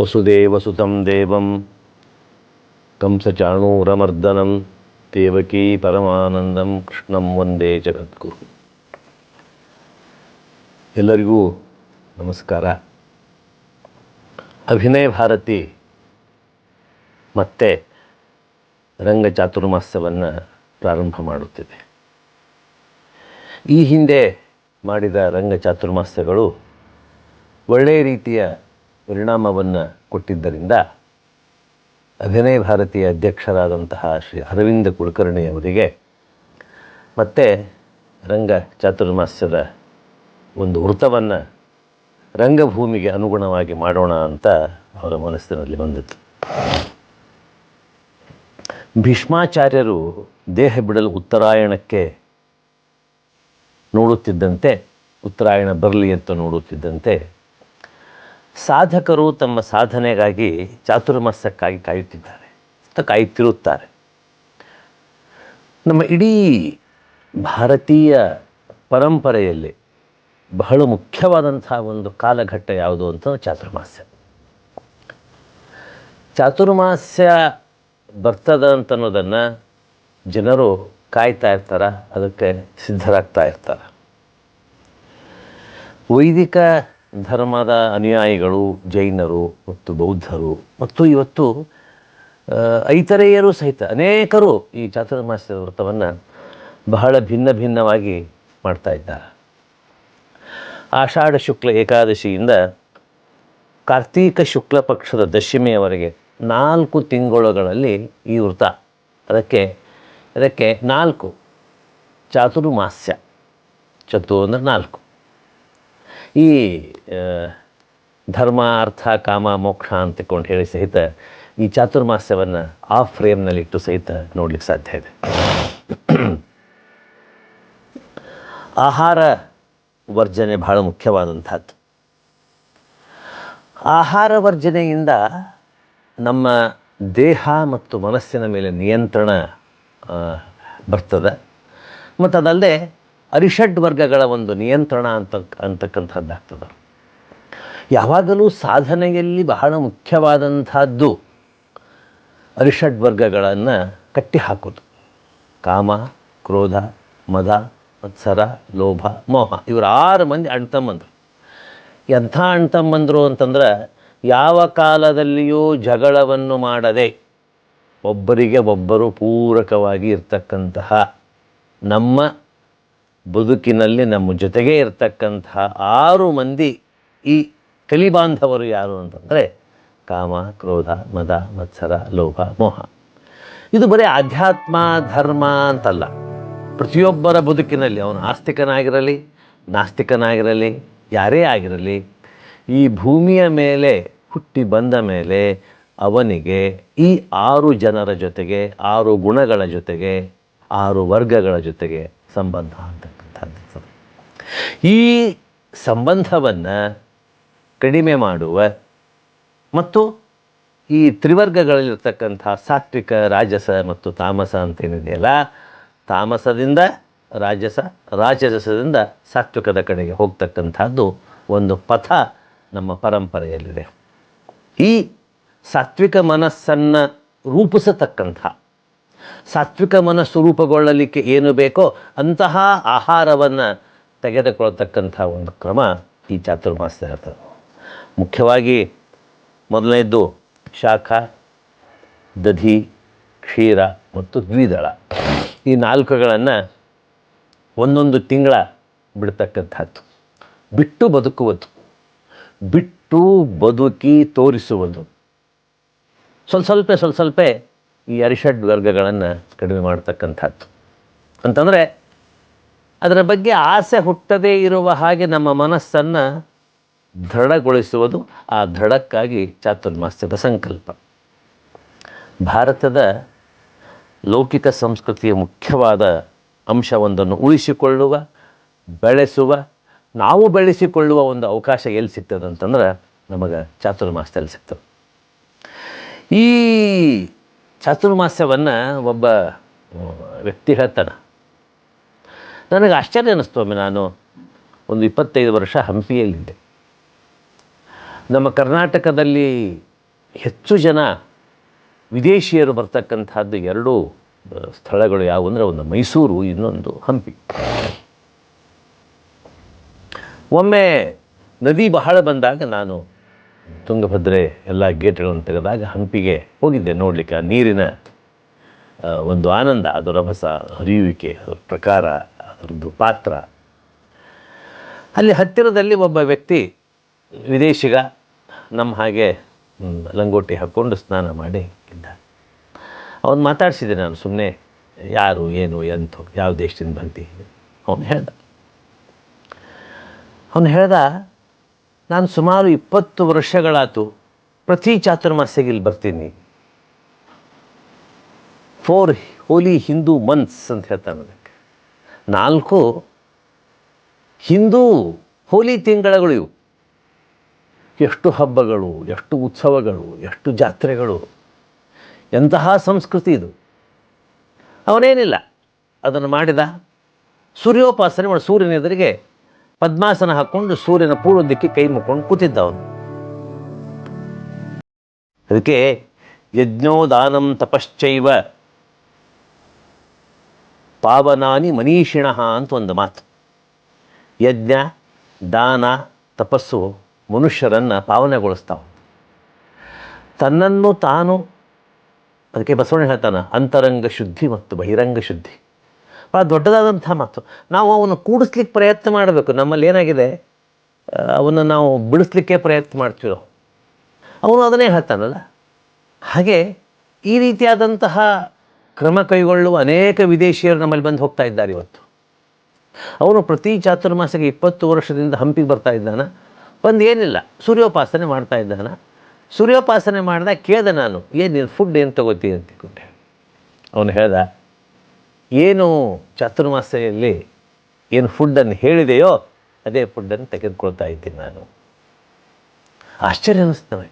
ವಸುದೇವಸುತಂ ದೇವಂ. ಕಂಸಚಾಣೂರಮರ್ದನಂ ದೇವಕೀ ಪರಮಾನಂದಂ, ಕೃಷ್ಣಂ ವಂದೇ ಜಗದ್ಗುರು. ಎಲ್ಲರಿಗೂ ನಮಸ್ಕಾರ. ಅಭಿನಯ ಭಾರತಿ ಮತ್ತೆ ರಂಗ ಚಾತುರ್ಮಾಸ್ಯವನ್ನು ಪ್ರಾರಂಭ ಮಾಡುತ್ತಿದೆ. ಈ ಹಿಂದೆ ಮಾಡಿದ ರಂಗ ಚಾತುರ್ಮಾಸ್ಯಗಳು ಒಳ್ಳೆಯ ರೀತಿಯ ಪರಿಣಾಮವನ್ನು ಕೊಟ್ಟಿದ್ದರಿಂದ ಅಭಿನಯ ಭಾರತೀಯ ಅಧ್ಯಕ್ಷರಾದಂತಹ ಶ್ರೀ ಅರವಿಂದ ಕುಲಕರ್ಣಿ ಅವರಿಗೆ ಮತ್ತೆ ರಂಗ ಚಾತುರ್ಮಾಸ್ಯದ ಒಂದು ವೃತ್ತವನ್ನು ರಂಗಭೂಮಿಗೆ ಅನುಗುಣವಾಗಿ ಮಾಡೋಣ ಅಂತ ಅವರ ಮನಸ್ಸಿನಲ್ಲಿ ಬಂದಿತ್ತು. ಭೀಷ್ಮಾಚಾರ್ಯರು ದೇಹ ಬಿಡಲು ಉತ್ತರಾಯಣಕ್ಕೆ ನೋಡುತ್ತಿದ್ದಂತೆ, ಉತ್ತರಾಯಣ ಬರಲಿ ಅಂತ ನೋಡುತ್ತಿದ್ದಂತೆ ಸಾಧಕರು ತಮ್ಮ ಸಾಧನೆಗಾಗಿ ಚಾತುರ್ಮಾಸ್ಯಕ್ಕಾಗಿ ಕಾಯುತ್ತಿದ್ದಾರೆ ಕಾಯುತ್ತಿರುತ್ತಾರೆ. ನಮ್ಮ ಇಡೀ ಭಾರತೀಯ ಪರಂಪರೆಯಲ್ಲಿ ಬಹಳ ಮುಖ್ಯವಾದಂಥ ಒಂದು ಕಾಲಘಟ್ಟ ಯಾವುದು ಅಂತ ಚಾತುರ್ಮಾಸ್ಯ. ಚಾತುರ್ಮಾಸ್ಯ ಬರ್ತದ ಅಂತನ್ನೋದನ್ನು ಜನರು ಕಾಯ್ತಾ ಇರ್ತಾರೆ, ಅದಕ್ಕೆ ಸಿದ್ಧರಾಗ್ತಾ ಇರ್ತಾರೆ. ವೈದಿಕ ಧರ್ಮದ ಅನುಯಾಯಿಗಳು, ಜೈನರು ಮತ್ತು ಬೌದ್ಧರು. ಮತ್ತು ಇವತ್ತು ಐತರೇಯರು ಸಹಿತ ಅನೇಕರು ಈ ಚಾತುರ್ಮಾಸ್ಯದ ವ್ರತವನ್ನು ಬಹಳ ಭಿನ್ನ ಭಿನ್ನವಾಗಿ ಮಾಡ್ತಾ ಇದ್ದಾರೆ. ಆಷಾಢ ಶುಕ್ಲ ಏಕಾದಶಿಯಿಂದ ಕಾರ್ತೀಕ ಶುಕ್ಲ ಪಕ್ಷದ ದಶಮಿಯವರೆಗೆ ನಾಲ್ಕು ತಿಂಗಳುಗಳಲ್ಲಿ ಈ ವೃತ ಅದಕ್ಕೆ ಅದಕ್ಕೆ ನಾಲ್ಕು ಚಾತುರ್ಮಾಸ್ಯ. ಚತು ಅಂದರೆ ನಾಲ್ಕು. ಈ ಧರ್ಮ, ಅರ್ಥ, ಕಾಮ, ಮೋಕ್ಷ ಅಂತಕೊಂಡು ಹೇಳಿ ಸಹಿತ ಈ ಚಾತುರ್ಮಾಸ್ಯವನ್ನು ಆ ಫ್ರೇಮ್ನಲ್ಲಿಟ್ಟು ಸಹಿತ ನೋಡ್ಲಿಕ್ಕೆ ಸಾಧ್ಯ ಇದೆ. ಆಹಾರ ವರ್ಜನೆ ಬಹಳ ಮುಖ್ಯವಾದಂಥದ್ದು. ಆಹಾರ ವರ್ಜನೆಯಿಂದ ನಮ್ಮ ದೇಹ ಮತ್ತು ಮನಸ್ಸಿನ ಮೇಲೆ ನಿಯಂತ್ರಣ ಬರ್ತದೆ. ಮತ್ತು ಅದಲ್ಲದೆ ಅರಿಷಡ್ ವರ್ಗಗಳ ಒಂದು ನಿಯಂತ್ರಣ ಅಂತ ಅಂತಕ್ಕಂಥದ್ದಾಗ್ತದೆ. ಯಾವಾಗಲೂ ಸಾಧನೆಯಲ್ಲಿ ಬಹಳ ಮುಖ್ಯವಾದಂಥದ್ದು ಅರಿಷಡ್ ವರ್ಗಗಳನ್ನು ಕಟ್ಟಿ ಹಾಕೋದು ಕಾಮ, ಕ್ರೋಧ, ಮದ, ಮತ್ಸರ, ಲೋಭ, ಮೋಹ ಇವರು ಆರು ಮಂದಿ ಅಣ್ತಮ್ಮಂದರು. ಎಂಥ ಅಣ್ತಮ್ಮಂದರು ಅಂತಂದ್ರೆ ಯಾವ ಕಾಲದಲ್ಲಿಯೂ ಜಗಳವನ್ನು ಮಾಡದೆ ಒಬ್ಬರಿಗೆ ಒಬ್ಬರು ಪೂರಕವಾಗಿ ಇರ್ತಕ್ಕಂತಹ ನಮ್ಮ ಬದುಕಿನಲ್ಲಿ ನಮ್ಮ ಜೊತೆಗೇ ಇರತಕ್ಕಂತಹ ಆರು ಮಂದಿ ಈ ಕಲಿಬಾಂಧವರು ಯಾರು ಅಂತಂದರೆ ಕಾಮ, ಕ್ರೋಧ, ಮದ, ಮತ್ಸರ, ಲೋಭ, ಮೋಹ. ಇದು ಬರೀ ಆಧ್ಯಾತ್ಮ, ಧರ್ಮ ಅಂತಲ್ಲ. ಪ್ರತಿಯೊಬ್ಬರ ಬದುಕಿನಲ್ಲಿ ಅವನು ಆಸ್ತಿಕನಾಗಿರಲಿ, ನಾಸ್ತಿಕನಾಗಿರಲಿ, ಯಾರೇ ಆಗಿರಲಿ, ಈ ಭೂಮಿಯ ಮೇಲೆ ಹುಟ್ಟಿ ಬಂದ ಮೇಲೆ ಅವನಿಗೆ ಈ ಆರು ಜನರ ಜೊತೆಗೆ, ಆರು ಗುಣಗಳ ಜೊತೆಗೆ, ಆರು ವರ್ಗಗಳ ಜೊತೆಗೆ ಸಂಬಂಧ ಅಂತಕ್ಕಂಥದ್ದು. ಈ ಸಂಬಂಧವನ್ನು ಕಡಿಮೆ ಮಾಡುವ ಮತ್ತು ಈ ತ್ರಿವರ್ಗಗಳಲ್ಲಿರ್ತಕ್ಕಂಥ ಸಾತ್ವಿಕ, ರಾಜಸ ಮತ್ತು ತಾಮಸ ಅಂತೇನಿದೆಯಲ್ಲ, ತಾಮಸದಿಂದ ರಾಜಸ, ರಾಜರಸದಿಂದ ಸಾತ್ವಿಕದ ಕಡೆಗೆ ಹೋಗ್ತಕ್ಕಂಥದ್ದು ಒಂದು ಪಥ ನಮ್ಮ ಪರಂಪರೆಯಲ್ಲಿದೆ. ಈ ಸಾತ್ವಿಕ ಮನಸ್ಸನ್ನು ರೂಪಿಸತಕ್ಕಂಥ ಸಾತ್ವಿಕ ಮನಸ್ಸು ರೂಪುಗೊಳ್ಳಲಿಕ್ಕೆ ಏನು ಬೇಕೋ ಅಂತಹ ಆಹಾರವನ್ನು ತೆಗೆದುಕೊಳ್ತಕ್ಕಂಥ ಒಂದು ಕ್ರಮ ಈ ಚಾತುರ್ಮಾಸ ಮುಖ್ಯವಾಗಿ ಮೊದಲನೇದ್ದು ಶಾಖ, ದಧಿ, ಕ್ಷೀರ ಮತ್ತು ದ್ವಿದಳ. ಈ ನಾಲ್ಕುಗಳನ್ನು ಒಂದೊಂದು ತಿಂಗಳ ಬಿಡ್ತಕ್ಕಂಥದ್ದು. ಬಿಟ್ಟು ಬದುಕುವುದು. ಬಿಟ್ಟು ಬದುಕಿ ತೋರಿಸುವುದು. ಸ್ವಲ್ಪ ಸ್ವಲ್ಪ ಸ್ವಲ್ಪ ಸ್ವಲ್ಪ ಈ ಅರಿಷಡ್ ವರ್ಗಗಳನ್ನು ಕಡಿಮೆ ಮಾಡ್ತಕ್ಕಂಥದ್ದು. ಅಂತಂದರೆ, ಅದರ ಬಗ್ಗೆ ಆಸೆ ಹುಟ್ಟದೇ ಇರುವ ಹಾಗೆ ನಮ್ಮ ಮನಸ್ಸನ್ನು ದೃಢಗೊಳಿಸುವುದು ಆ ದೃಢಕ್ಕಾಗಿ ಚಾತುರ್ಮಾಸ್ಯದ ಸಂಕಲ್ಪ. ಭಾರತದ ಲೌಕಿಕ ಸಂಸ್ಕೃತಿಯ ಮುಖ್ಯವಾದ ಅಂಶವೊಂದನ್ನು ಉಳಿಸಿಕೊಳ್ಳುವ, ಬೆಳೆಸುವ, ನಾವು ಬೆಳೆಸಿಕೊಳ್ಳುವ ಒಂದು ಅವಕಾಶ ಎಲ್ಲಿ ಸಿಗ್ತದೆ ಅಂತಂದ್ರೆ, ನಮಗೆ ಚಾತುರ್ಮಾಸದಲ್ಲಿ ಸಿಗ್ತದೆ. ಈ ಚಾತುರ್ಮಾಸ್ಯವನ್ನು ಒಬ್ಬ ವ್ಯಕ್ತಿ ಹೇಳ್ತಾನೆ. ನನಗೆ ಆಶ್ಚರ್ಯ ಅನ್ನಿಸ್ತು ಒಮ್ಮೆ ನಾನು ಒಂದು ಇಪ್ಪತ್ತೈದು ವರ್ಷ ಹಂಪಿಯಲ್ಲಿದ್ದೆ. ನಮ್ಮ ಕರ್ನಾಟಕದಲ್ಲಿ ಹೆಚ್ಚು ಜನ ವಿದೇಶಿಯರು ಬರ್ತಕ್ಕಂಥದ್ದು ಎರಡು ಸ್ಥಳಗಳು ಯಾವು ಅಂದರೆ ಒಂದು ಮೈಸೂರು, ಇನ್ನೊಂದು ಹಂಪಿ. ಒಮ್ಮೆ ನದಿ ಬಹಳ ಬಂದಾಗ ನಾನು ತುಂಗಭದ್ರೆ ಎಲ್ಲ ಗೇಟ್ಗಳನ್ನು ತೆಗೆದಾಗ ಹಂಪಿಗೆ ಹೋಗಿದ್ದೆ ನೋಡಲಿಕ್ಕೆ. ಆ ನೀರಿನ ಒಂದು ಆನಂದ, ಅದು ರಭಸ ಹರಿಯುವಿಕೆ ಅದರ ಪ್ರಕಾರ, ಅದರದ್ದು ಪಾತ್ರ. ಅಲ್ಲಿ ಹತ್ತಿರದಲ್ಲಿ ಒಬ್ಬ ವ್ಯಕ್ತಿ ವಿದೇಶಿಗ ನಮ್ಮ ಹಾಗೆ ಲಂಗೋಟಿ ಹಾಕ್ಕೊಂಡು ಸ್ನಾನ ಮಾಡಿ ಇದ್ದ. ಅವನು ಮಾತಾಡಿಸಿದೆ ನಾನು ಸುಮ್ಮನೆ ಯಾರು, ಏನು ಎಂತು ಯಾವ ದೇಶದಿಂದ ಬಂತಿ ಅವನು ಹೇಳ್ದ. ಅವನು ಹೇಳ್ದ ನಾನು ಸುಮಾರು ಇಪ್ಪತ್ತು ವರ್ಷಗಳಾತು ಪ್ರತಿ ಚಾತುರ್ಮಾಸ್ಯಗೆ ಇಲ್ಲಿ ಬರ್ತೀನಿ. ಫೋರ್ ಹೋಲಿ ಹಿಂದೂ ಮಂತ್ಸ್ ಅಂತ ಹೇಳ್ತಾನೆ ಅದಕ್ಕೆ. ನಾಲ್ಕು ಹಿಂದೂ ಹೋಲಿ ತಿಂಗಳಗಳು ಇವು. ಎಷ್ಟು ಹಬ್ಬಗಳು, ಎಷ್ಟು ಉತ್ಸವಗಳು, ಎಷ್ಟು ಜಾತ್ರೆಗಳು, ಎಂತಹ ಸಂಸ್ಕೃತಿ ಇದು. ಅವನೇನಿಲ್ಲ. ಅದನ್ನು ಮಾಡಿದ ಸೂರ್ಯೋಪಾಸನೆ ಮಾಡಿ ಸೂರ್ಯನ ಎದುರಿಗೆ ಪದ್ಮಾಸನ ಹಾಕ್ಕೊಂಡು ಸೂರ್ಯನ ಪೂರ್ವ ದಿಕ್ಕಿ ಕೈ ಮುಕ್ಕೊಂಡು ಕೂತಿದ್ದ ಅವನು ಅದಕ್ಕೆ ಯಜ್ಞೋದಾನಂ ತಪಶ್ಚೈವ. ಪಾವನಾನಿ ಮನೀಷಿಣ ಅಂತ ಒಂದು ಮಾತು. ಯಜ್ಞ, ದಾನ, ತಪಸ್ಸು ಮನುಷ್ಯರನ್ನು ಪಾವನೆಗೊಳಿಸ್ತಾವ. ತನ್ನನ್ನು ತಾನು, ಅದಕ್ಕೆ ಬಸವಣ್ಣ ಹೇಳ್ತಾನೆ, ಅಂತರಂಗ ಶುದ್ಧಿ ಮತ್ತು ಬಹಿರಂಗ ಶುದ್ಧಿ. ಭಾಳ ದೊಡ್ಡದಾದಂಥ ಮಾತು. ನಾವು ಅವನು ಕೂಡಿಸ್ಲಿಕ್ಕೆ ಪ್ರಯತ್ನ ಮಾಡಬೇಕು. ನಮ್ಮಲ್ಲಿ ಏನಾಗಿದೆ? ಅವನ್ನು ನಾವು ಬಿಡಿಸ್ಲಿಕ್ಕೆ ಪ್ರಯತ್ನ ಮಾಡ್ತೀವಿ ಅವನು ಅದನ್ನೇ ಹೇಳ್ತಾನಲ್ಲ. ಹಾಗೆ ಈ ರೀತಿಯಾದಂತಹ ಕ್ರಮ ಕೈಗೊಳ್ಳುವ ಅನೇಕ ವಿದೇಶಿಯರು ನಮ್ಮಲ್ಲಿ ಬಂದು ಹೋಗ್ತಾ ಇದ್ದಾರೆ ಇವತ್ತು. ಅವನು ಪ್ರತಿ ಚಾತುರ್ಮಾಸಕ್ಕೆ ಇಪ್ಪತ್ತು ವರ್ಷದಿಂದ ಹಂಪಿಗೆ ಬರ್ತಾ ಇದ್ದಾನೆ. ಒಂದು ಏನಿಲ್ಲ, ಸೂರ್ಯೋಪಾಸನೆ ಮಾಡ್ತಾ ಇದ್ದಾನೆ. ಸೂರ್ಯೋಪಾಸನೆ ಮಾಡಿದಾಗ ಕೇಳಿದೆ ನಾನು, ಏನು ಫುಡ್ ಏನು ತಗೋತೀನಿ ಅಂತ ಅವನು ಹೇಳ್ದ ಏನು ಚಾತುರ್ಮಾಸೆಯಲ್ಲಿ ಏನು ಫುಡ್ಡನ್ನು ಹೇಳಿದೆಯೋ ಅದೇ ಫುಡ್ಡನ್ನು ತೆಗೆದುಕೊಳ್ತಾ ಇದ್ದೀನಿ ನಾನು. ಆಶ್ಚರ್ಯ ಅನ್ನಿಸ್ತವೆ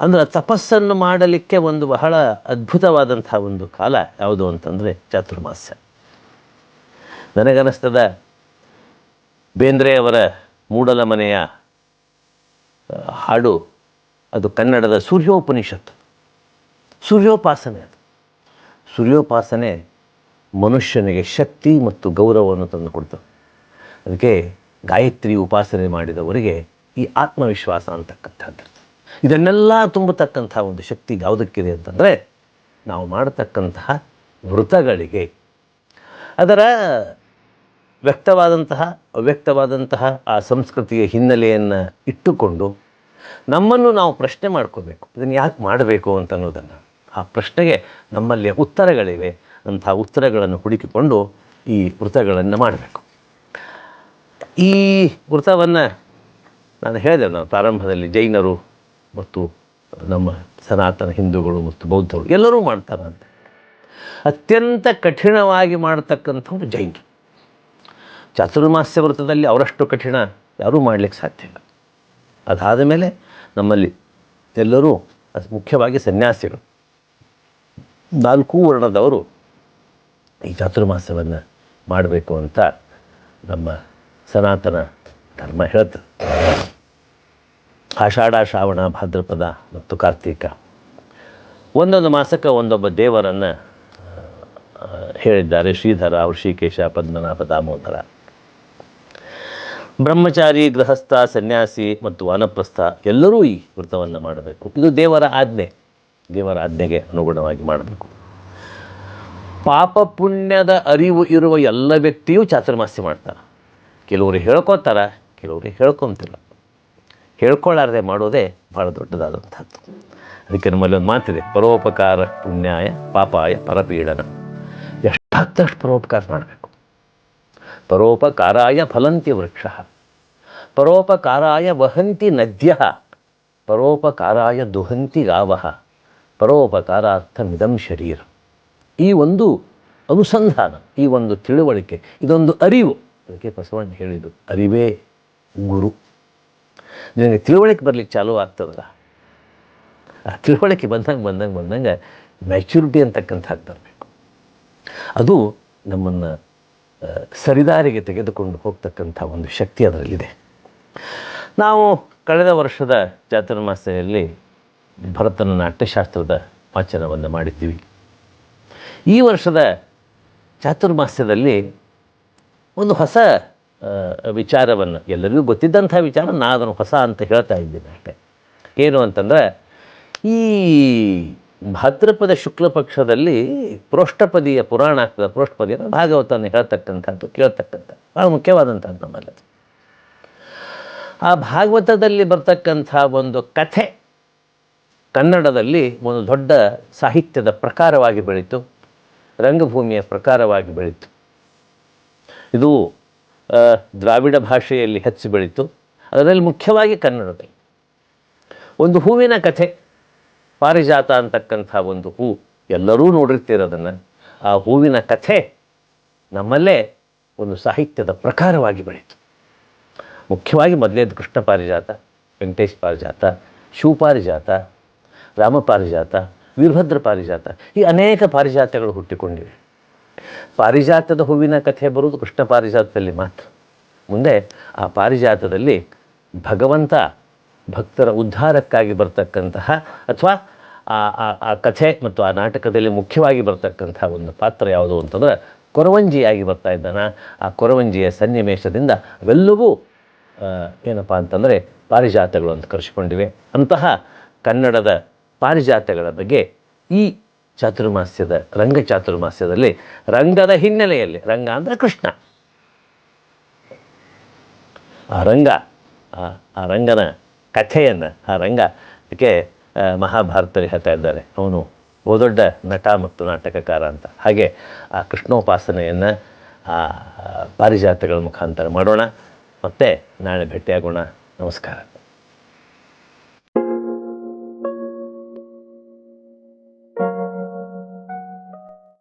ಅಂದ್ರೆ ತಪಸ್ಸನ್ನು ಮಾಡಲಿಕ್ಕೆ ಒಂದು ಬಹಳ ಅದ್ಭುತವಾದಂಥ ಒಂದು ಕಾಲ ಯಾವುದು ಅಂತಂದರೆ ಚಾತುರ್ಮಾಸ್ಯ. ನನಗನ್ನಿಸ್ತದ ಬೇಂದ್ರೆಯವರ ಮೂಡಲ ಮನೆಯ ಹಾಡು, ಅದು ಕನ್ನಡದ ಸೂರ್ಯೋಪನಿಷತ್ತು. ಸೂರ್ಯೋಪಾಸನೆ ಅದು. ಸೂರ್ಯೋಪಾಸನೆ ಮನುಷ್ಯನಿಗೆ ಶಕ್ತಿ ಮತ್ತು ಗೌರವವನ್ನು ತಂದು ಕೊಡ್ತವೆ ಅದಕ್ಕೆ ಗಾಯತ್ರಿ ಉಪಾಸನೆ ಮಾಡಿದವರಿಗೆ ಈ ಆತ್ಮವಿಶ್ವಾಸ ಅಂತಕ್ಕಂಥದ್ದು. ಇದನ್ನೆಲ್ಲ ತುಂಬತಕ್ಕಂಥ ಒಂದು ಶಕ್ತಿ ಯಾವುದಕ್ಕಿದೆ ಅಂತಂದರೆ ನಾವು ಮಾಡತಕ್ಕಂತಹ ವೃತಗಳಿಗೆ ಅದರ ವ್ಯಕ್ತವಾದಂತಹ, ಅವ್ಯಕ್ತವಾದಂತಹ ಆ ಸಂಸ್ಕೃತಿಯ ಹಿನ್ನೆಲೆಯನ್ನು ಇಟ್ಟುಕೊಂಡು ನಮ್ಮನ್ನು ನಾವು ಪ್ರಶ್ನೆ ಮಾಡ್ಕೋಬೇಕು. ಇದನ್ನು ಯಾಕೆ ಮಾಡಬೇಕು ಅಂತ ಅನ್ನೋದನ್ನು. ಆ ಪ್ರಶ್ನೆಗೆ ನಮ್ಮಲ್ಲಿ ಉತ್ತರಗಳಿವೆ. ಅಂತಹ ಉತ್ತರಗಳನ್ನು ಹುಡುಕಿಕೊಂಡು ಈ ವೃತಗಳನ್ನು ಮಾಡಬೇಕು. ಈ ವೃತವನ್ನು ನಾನು ಹೇಳಿದೆ, ನಾನು ಪ್ರಾರಂಭದಲ್ಲಿ ಜೈನರು ಮತ್ತು ನಮ್ಮ ಸನಾತನ ಹಿಂದೂಗಳು ಮತ್ತು ಬೌದ್ಧರು ಎಲ್ಲರೂ ಮಾಡ್ತಾರಂತೆ. ಅತ್ಯಂತ ಕಠಿಣವಾಗಿ ಮಾಡತಕ್ಕಂಥವ್ರು ಜೈನರು. ಚಾತುರ್ಮಾಸ್ಯ ವ್ರತದಲ್ಲಿ ಅವರಷ್ಟು ಕಠಿಣ ಯಾರೂ ಮಾಡಲಿಕ್ಕೆ ಸಾಧ್ಯ ಇಲ್ಲ. ಅದಾದ ಮೇಲೆ ನಮ್ಮಲ್ಲಿ ಎಲ್ಲರೂ ಮುಖ್ಯವಾಗಿ ಸನ್ಯಾಸಿಗಳು. ನಾಲ್ಕು ವರ್ಣದವರು ಈ ಚಾತುರ್ಮಾಸವನ್ನು ಮಾಡಬೇಕು ಅಂತ ನಮ್ಮ ಸನಾತನ ಧರ್ಮ ಹೇಳುತ್ತೆ ಆಷಾಢ, ಶ್ರಾವಣ, ಭಾದ್ರಪದ ಮತ್ತು ಕಾರ್ತೀಕ. ಒಂದೊಂದು ಮಾಸಕ್ಕೆ ಒಂದೊಬ್ಬ ದೇವರನ್ನು ಹೇಳಿದ್ದಾರೆ. ಶ್ರೀಧರ, ಋಷಿಕೇಶ, ಪದ್ಮನಾಭ, ದಾಮೋದರ. ಬ್ರಹ್ಮಚಾರಿ, ಗೃಹಸ್ಥ, ಸನ್ಯಾಸಿ ಮತ್ತು ವಾನಪ್ರಸ್ಥ ಎಲ್ಲರೂ ಈ ವ್ರತವನ್ನು ಮಾಡಬೇಕು. ಇದು ದೇವರ ಆಜ್ಞೆ. ದೇವರ ಆಜ್ಞೆಗೆ ಅನುಗುಣವಾಗಿ ಮಾಡಬೇಕು. ಪಾಪ ಪುಣ್ಯದ ಅರಿವು ಇರುವ ಎಲ್ಲ ವ್ಯಕ್ತಿಯೂ ಚಾತುರ್ಮಾಸ್ಯ ಮಾಡ್ತಾರೆ ಕೆಲವರು ಹೇಳ್ಕೊತಾರೆ ಕೆಲವರು ಹೇಳ್ಕೊತಿಲ್ಲ. ಹೇಳ್ಕೊಳ್ಳಾರದೆ ಮಾಡೋದೇ ಭಾಳ ದೊಡ್ಡದಾದಂಥದ್ದು. ಅದಕ್ಕೆ ನಮ್ಮಲ್ಲಿ ಒಂದು ಮಾತಿದೆ, ಪರೋಪಕಾರ ಪುಣ್ಯಾಯ ಪಾಪಾಯ ಪರಪೀಡನ. ಎಷ್ಟಾದಷ್ಟು ಪರೋಪಕಾರ ಮಾಡಬೇಕು. ಪರೋಪಕಾರಾಯ ಫಲಂತಿ ವೃಕ್ಷ. ಪರೋಪಕಾರಾಯ ವಹಂತಿ ನದ್ಯ. ಪರೋಪಕಾರಾಯ ದುಹಂತಿ ಗಾವ ಪರೋಪಕಾರಾರ್ಥಮಿದಂ ಶರೀರ. ಈ ಒಂದು ಅನುಸಂಧಾನ, ಈ ಒಂದು ತಿಳುವಳಿಕೆ, ಇದೊಂದು ಅರಿವು. ಅದಕ್ಕೆ ಬಸವಣ್ಣ ಹೇಳಿದ್ದು, ಅರಿವೇ ಗುರು. ನಿನಗೆ ತಿಳುವಳಿಕೆ ಬರಲಿಕ್ಕೆ ಚಾಲೂ ಆಗ್ತದಲ್ಲ? ಆ ತಿಳುವಳಿಕೆ ಬಂದಂಗೆ ಬಂದಂಗೆ ಬಂದಂಗೆ ಮ್ಯಾಚುರಿಟಿ ಅಂತಕ್ಕಂಥದ್ದು ಬರಬೇಕು. ಅದು ನಮ್ಮನ್ನು ಸರಿದಾರಿಗೆ ತೆಗೆದುಕೊಂಡು ಹೋಗ್ತಕ್ಕಂಥ ಒಂದು ಶಕ್ತಿ ಅದರಲ್ಲಿದೆ. ನಾವು ಕಳೆದ ವರ್ಷದ ಚಾತುರ್ಮಾಸ್ಯದಲ್ಲಿ ಭರತನ ನಾಟ್ಯಶಾಸ್ತ್ರದ ವಾಚನವನ್ನು ಮಾಡಿದ್ದೀವಿ. ಈ ವರ್ಷದ ಚಾತುರ್ಮಾಸ್ಯದಲ್ಲಿ ಒಂದು ಹೊಸ ವಿಚಾರವನ್ನು, ಎಲ್ಲರಿಗೂ ಗೊತ್ತಿದ್ದಂಥ ವಿಚಾರ ನಾನು ಅದನ್ನು ಹೊಸ ಅಂತ ಹೇಳ್ತಾ ಇದ್ದೀನಿ ಅಷ್ಟೆ. ಏನು ಅಂತಂದರೆ, ಈ ಭಾದ್ರಪದ ಶುಕ್ಲ ಪಕ್ಷದಲ್ಲಿ ಪ್ರೋಷ್ಠಪದಿಯ ಪುರಾಣ ಆಗ್ತದ ಪ್ರೋಷ್ಠಪದಿಯ ಭಾಗವತನ ಹೇಳ್ತಕ್ಕಂಥದ್ದು, ಕೇಳ್ತಕ್ಕಂಥ ಭಾಳ ಮುಖ್ಯವಾದಂಥದ್ದು ನಮ್ಮಲ್ಲಿ. ಆ ಭಾಗವತದಲ್ಲಿ ಬರ್ತಕ್ಕಂಥ ಒಂದು ಕಥೆ ಕನ್ನಡದಲ್ಲಿ ಒಂದು ದೊಡ್ಡ ಸಾಹಿತ್ಯದ ಪ್ರಕಾರವಾಗಿ ಬೆಳೀತು, ರಂಗಭೂಮಿಯ ಪ್ರಕಾರವಾಗಿ ಬೆಳೀತು. ಇದು ದ್ರಾವಿಡ ಭಾಷೆಯಲ್ಲಿ ಹೆಚ್ಚು ಬೆಳೀತು. ಅದರಲ್ಲಿ ಮುಖ್ಯವಾಗಿ ಕನ್ನಡದಲ್ಲಿ ಒಂದು ಹೂವಿನ ಕಥೆ, ಪಾರಿಜಾತ ಅಂತಕ್ಕಂಥ ಒಂದು ಹೂ, ಎಲ್ಲರೂ ನೋಡಿರ್ತೀರೋದನ್ನು ಆ ಹೂವಿನ ಕಥೆ ನಮ್ಮಲ್ಲೇ ಒಂದು ಸಾಹಿತ್ಯದ ಪ್ರಕಾರವಾಗಿ ಬೆಳೀತು. ಮುಖ್ಯವಾಗಿ ಮೊದಲೇದು ಕೃಷ್ಣ ಪಾರಿಜಾತ, ವೆಂಕಟೇಶ್ ಪಾರಿಜಾತ, ಶಿವ ಪಾರಿಜಾತ ರಾಮ ಪಾರಿಜಾತ, ವೀರಭದ್ರ ಪಾರಿಜಾತ, ಈ ಅನೇಕ ಪಾರಿಜಾತಗಳು ಹುಟ್ಟಿಕೊಂಡಿವೆ. ಪಾರಿಜಾತದ ಹೂವಿನ ಕಥೆ ಬರುವುದು ಕೃಷ್ಣ ಪಾರಿಜಾತದಲ್ಲಿ ಮಾತ್ರ. ಮುಂದೆ ಆ ಪಾರಿಜಾತದಲ್ಲಿ ಭಗವಂತ ಭಕ್ತರ ಉದ್ಧಾರಕ್ಕಾಗಿ ಬರ್ತಕ್ಕಂತಹ ಅಥವಾ ಆ, ಆ- ಕಥೆ ಮತ್ತು ಆ ನಾಟಕದಲ್ಲಿ ಮುಖ್ಯವಾಗಿ ಬರ್ತಕ್ಕಂಥ ಒಂದು ಪಾತ್ರ ಯಾವುದು ಅಂತಂದ್ರೆ ಕೊರವಂಜಿಯಾಗಿ ಬರ್ತಾ ಇದ್ದಾನ. ಆ ಕೊರವಂಜಿಯ ಸನ್ನಿವೇಶದಿಂದ ಅವೆಲ್ಲವೂ ಏನಪ್ಪ ಅಂತಂದರೆ ಪಾರಿಜಾತಗಳು ಅಂತ ಕರೆಸಿಕೊಂಡಿವೆ. ಅಂತಹ ಕನ್ನಡದ ಪಾರಿಜಾತಗಳ ಬಗ್ಗೆ ಈ ಚಾತುರ್ಮಾಸ್ಯದ, ರಂಗ ಚಾತುರ್ಮಾಸ್ಯದಲ್ಲಿ ರಂಗದ ಹಿನ್ನೆಲೆಯಲ್ಲಿ, ರಂಗ ಅಂದರೆ ಕೃಷ್ಣ. ಆ ರಂಗ, ಆ- ರಂಗನ ಕಥೆಯನ್ನು, ಆ ರಂಗಕ್ಕೆ ಮಹಾಭಾರತದಲ್ಲಿ ಹೇಳ್ತಾ ಇದ್ದಾರೆ. ಅವನು ಬಹುದೊಡ್ಡ ನಟ ಮತ್ತು ನಾಟಕಕಾರ ಅಂತ. ಹಾಗೆ ಆ ಕೃಷ್ಣೋಪಾಸನೆಯನ್ನು ಆ ಪಾರಿಜಾತಗಳ ಮುಖಾಂತರ ಮಾಡೋಣ. ಮತ್ತೆ ನಾಳೆ ಭೇಟಿಯಾಗೋಣ. ನಮಸ್ಕಾರ.